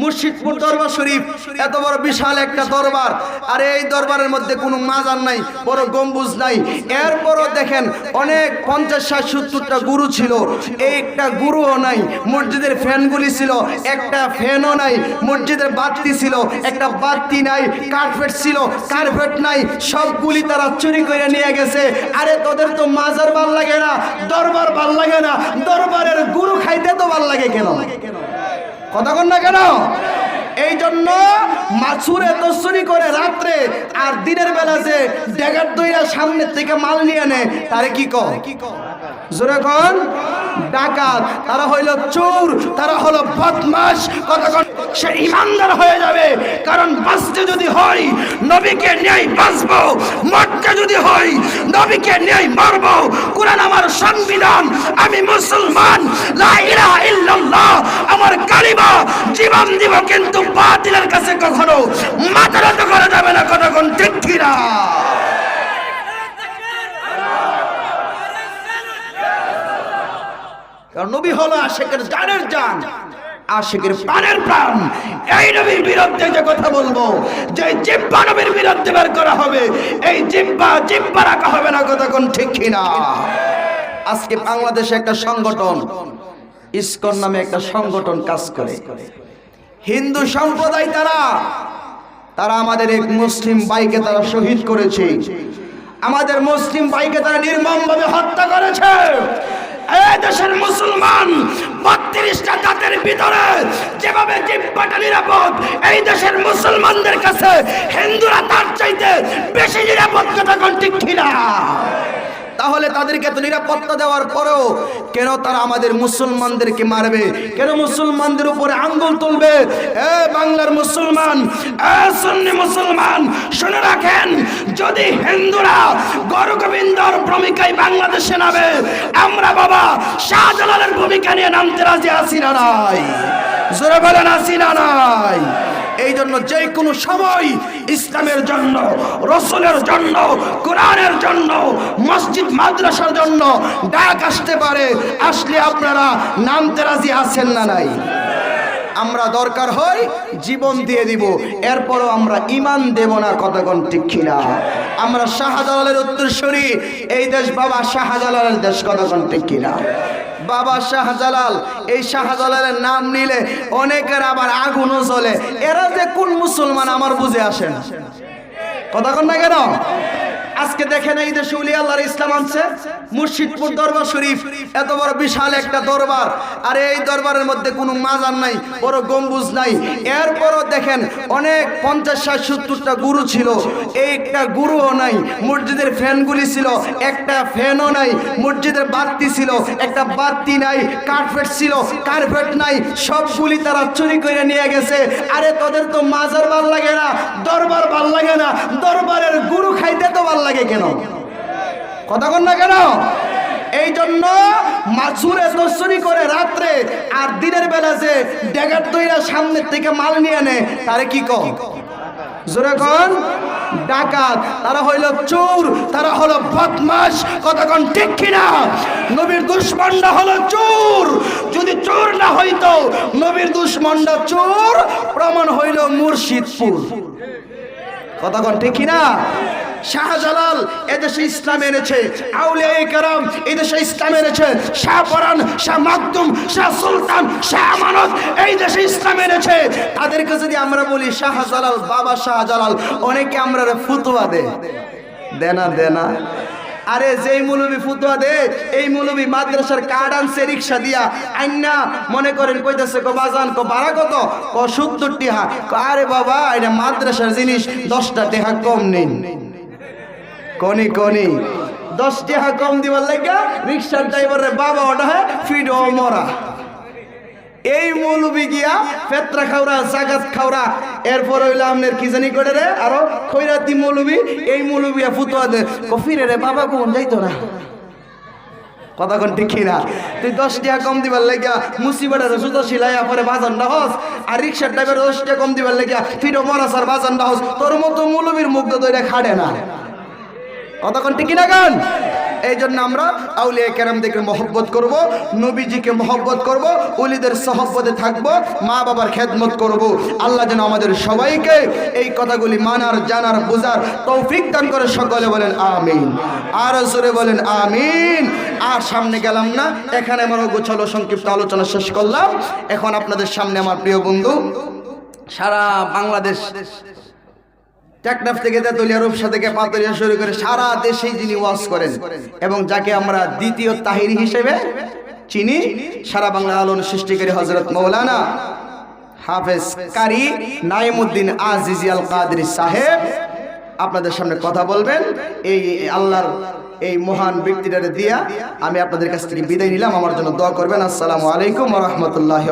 মুর্শিদপুর দরবার শরীফ, এত বড় বিশাল একটা দরবার। আর এই দরবারের মধ্যে কোনো মাজার নাই বড় গম্বুজ নাই। এরপরও দেখেন অনেক পঞ্চাশ, ষাট, সত্তরটা গুরু ছিল। একটা গুরুও নাই, মসজিদের ফ্যানগুলি ছিল। একটা ফ্যানও নাই, মসজিদের বাতি ছিল। একটা বাতি নাই, কার্পেট ছিল, কার্পেট নাই। সবগুলি তারা চুরি করে নিয়ে গেছে। আরে তোদের তো মাজার ভালো লাগে না, দরবার ভালো লাগে না। দরবারের গুরু খাইতে তো ভালো লাগে কেন লাগে কন? না কেন? এই জন্য মাছুরে এত চুরি করে রাত্রে আর দিনের বেলা যে ড্যাগার দইরা সামনের থেকে মাল নিয়ে নেয় তারে কি কর জোরে কন। ডাকাত তারা হইল চোর তারা হলো বদমাস কতক্ষণ সে ইমানদার হয়ে যাবে কারণ বাঁচতে যদি হয় নবীকে নিয়েই বাঁচবো মরতে যদি হয় নবীকে নিয়েই মরবো কোরআন আমার সংবিধান আমি মুসলমান লা ইলাহা ইল্লাল্লাহ আমার কালিমা জীবন দিব, কিন্তু বাতিলের কাছে কখনো মাথা নত করা যাবে না কতক্ষণ কারণ নবী হলো আশেকের জানের জান, আশেকের প্রাণ। এই নবীর বিরুদ্ধে যে কথা বলব, যে জিব্বা নবীর বিরুদ্ধে বের করা হবে, এই জিব্বা জিব্বা রাখা হবে না, কোন ঠিক কিনা। আজকে বাংলাদেশে একটা সংগঠন, ইসকন নামে একটা সংগঠন কাজ করে। হিন্দু সম্প্রদায় তারা তারা আমাদের এক মুসলিম ভাইকে তারা শহীদ করেছে। আমাদের মুসলিম ভাইকে তারা নির্মমভাবে হত্যা করেছে। এই দেশের মুসলমান বত্রিশটা জাতের ভিতরে যেভাবে জিব্বাটা নিরাপদ, এই দেশের মুসলমানদের কাছে হিন্দুরা তার চাইতে বেশি নিরাপদ কথা ঠিক কিনা? তাহলে তাদেরকে এত নিরাপত্তা দেওয়ার পরেও কেন তারা আমাদের মুসলমানদেরকে মারবে? কেন মুসলমানদের উপরে আঙ্গুল তুলবে? এ বাংলার মুসলমান, এ সুন্নি মুসলমান, শুনে রাখেন, যদি হিন্দুরা গরু গোবিন্দর ভূমিকায় বাংলাদেশে নামে, আমরা বাবা শাহজালালের ভূমিকা নিয়ে নামতে রাজি আছি না নাই? জোরে বলেন, আছি না নাই? এই জন্য যে কোনো সময় ইসলামের জন্য, রসুলের জন্য, কোরআনের জন্য, মসজিদ, মাদ্রাসার জন্য ডাক আসতে পারে। আসলে আপনারা নামতে রাজি আছেন না নাই? আমরা দরকার হয় জীবন দিয়ে দিব, এরপরও আমরা ইমান দেব না কতক্ষণ ঠিক কিনা? আমরা শাহজালালের উত্তরসূরি, এই দেশ বাবা শাহজালালের দেশ কতক্ষণ ঠিক কিনা? বাবা শাহজালাল, এই শাহজালালের নাম নিলে অনেকের আবার আগুনও জ্বলে। এরা যে কোন মুসলমান আমার বুঝে আসেন কথা কন না কেন? আজকে দেখেন এই দেশে উলি আল্লাহর ইসলাম আনছে। মুর্শিদপুর দরবার শরীফ। এত বড় বিশাল একটা দরবার। আর এই দরবারের মধ্যে কোনো মাজার নাই, বড় গম্বুজ নাই। এরপরও দেখেন অনেক পঞ্চাশ, ষাট, সত্তরটা গুরু ছিল। একটা গুরুও নাই, মসজিদের ফ্যানগুলি ছিল। একটা ফ্যানও নাই, মসজিদের বাতি ছিল। একটা বাতি নাই কার্পেট ছিল। কার্পেট নাই, সবগুলি তারা চুরি করে নিয়ে গেছে। আরে তোদের তো মাজার ভালো লাগে না, দরবার ভালো লাগে না। দরবারের গুরু খাইতে তো ভালো লাগে কেন? কথা কন না কেন? এই জন্য মাছুরে দস্যুরি করে রাত্রে আর দিনের বেলা যে ড্যাগার দইরা সামনের থেকে মাল নিয়ে নেয় তারে কি কম জোরে কন, ডাকাত, তারা হইল চোর, তারা হলো বদমাস কতক্ষণ ঠিক কিনা? নবীর দুশ্মনটা হলো চোর, যদি চোর না হইতো, নবীর দুশ্মনটা চোর, প্রমাণ হইল মুর্শিদপুর। কতক্ষণ ঠিক কিনা? শাহজালাল এদেশে ইসলাম এনেছে, আউলিয়া কারাম এদেশে ইসলাম এনেছে, শাহ পরান, শাহ মাকদুম, শাহ সুলতান, শাহ আমানত এই দেশে ইসলাম এনেছে। তাদেরকে যদি আমরা বলি শাহজালাল, বাবা শাহজালাল, অনেকে আমরা ফুতুয়া দে দেনা দেনা আরে যেই মুলবি ফুতুয়া দে এই মুলবি মাদ্রাসার কার্ড আনছে, রিক্সা দিয়া। আইনা মনে করেন, কইতাছে, কো বাজান, কো ভাড়া কত ক সত্তর টিহা আরে বাবা, এটা মাদ্রাসার জিনিস, দশটা টেহা কম নিন কনি কনি। দশ টাকা কম দিবার লাগা রিক্সার ড্রাইভারের বাবা ওটা হয় ফিডো মরা। এই মৌলবি গিয়া পেত্রা খাওরা, জাগাত খাওরা। এরপর হইল আপনার কি জানি করে রে? আরও খৈরাতি মৌলবি, এই মৌলবিয়া ফুতুয়া দে। কফিরে রে বাবা কোন যাইতো না। কতক্ষণ ঠিক না তুই দশ টাকা কম দিবার লাগিয়া মুসিবাটের জুতো সিলাইয়া পরে বাজান হস, আর রিক্সার ড্রাইভার দশ টাকা কম দিবার লাগিয়া ফিরো মরাসার বাজান হস। তোর মতো মৌলবীর মুগ্ধ দইরা খাড়ে না। কতক্ষণ ঠিক না গান? এই জন্য আমরা আউলিয়া কেরামদেরকে মহব্বত করব, নবীজিকে মহব্বত করব উলিদের সহব্বতে থাকব, মা বাবার খেদমত করব। আল্লাহ যেন আমাদের সবাইকে এই কথাগুলি মানার, জানার, বোঝার তৌফিক দান করে সকলে বলেন আমিন। আর জোরে বলেন আমিন। আর সামনে গেলাম না, এখানে আমার গোছালো সংক্ষিপ্ত আলোচনা শেষ করলাম। এখন আপনাদের সামনে আমার প্রিয় বন্ধু, সারা বাংলাদেশ টেকনাফ থেকে তেতুলিয়া রূপসা থেকে পাতলিয়া শুরু করে সারা দেশেই যিনি ওয়াজ করেন এবং যাকে আমরা দ্বিতীয় তাহিরি হিসেবে চিনি, সারা বাংলা আলোন সৃষ্টিকারী হজরত মৌলানা হাফেজ কারি নাইমুদ্দিন আজিজি আল কাদরি সাহেব আপনাদের সামনে কথা বলবেন। এই আল্লাহর এই মহান ব্যক্তিটারে দিয়া আমি আপনাদের কাছ থেকে বিদায় নিলাম। আমার জন্য দোয়া করবেন। আসসালামু আলাইকুম রহমতুল্লাহ